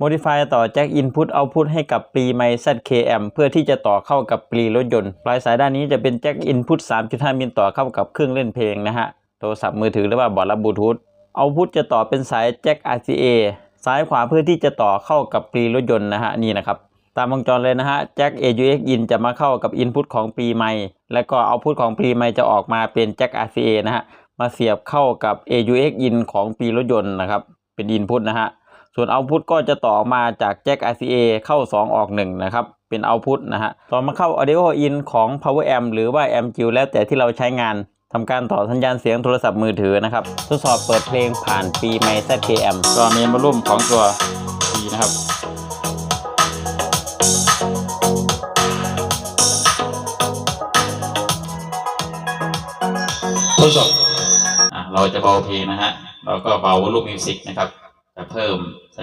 Modify ต่อแจ็ค Input Output ให้กับปรีไมค์ ZKM เพื่อที่จะต่อเข้ากับปรีรถยนต์ ปลายสายด้านนี้จะเป็นแจ็ค Input 3.5 มิลต่อเข้ากับเครื่องเล่นเพลงนะฮะ โทรศัพท์มือถือหรือว่าบอร์ดรับบลูทูธ Output จะต่อเป็นสายแจ็ค RCA ซ้ายขวาเพื่อที่จะต่อเข้ากับปรีรถยนต์นะฮะนี่นะครับ ตามวงจรเลยนะฮะแจ็ค AUX in จะมาเข้ากับ Input ของปรีไมค์แล้วก็ Output ของปรีไมค์จะออกมาเป็นแจ็ค RCA นะฮะมาเสียบเข้ากับ AUX in ของปีรถยนต์นะครับเป็น Input นะฮะ ส่วน Output ก็จะต่อมาจากแจ็ค RCA เข้า 2 ออก 1 นะครับ เป็น Output นะฮะ ต่อมาเข้า Audio in ของ Power Amp หรือว่า Amp G แล้วแต่ที่เราใช้งานทำการต่อสัญญาณเสียงโทรศัพท์มือถือนะครับ ทดสอบเปิดเพลงผ่านปีไมค์ ZKM ก็มีมารุ่มของตัว P นะครับทดสอบอเราจะเบาเพลงนะฮะเราก็เบาวอลลุ่มมิวสิกนะครับ จะเพิ่มสัญ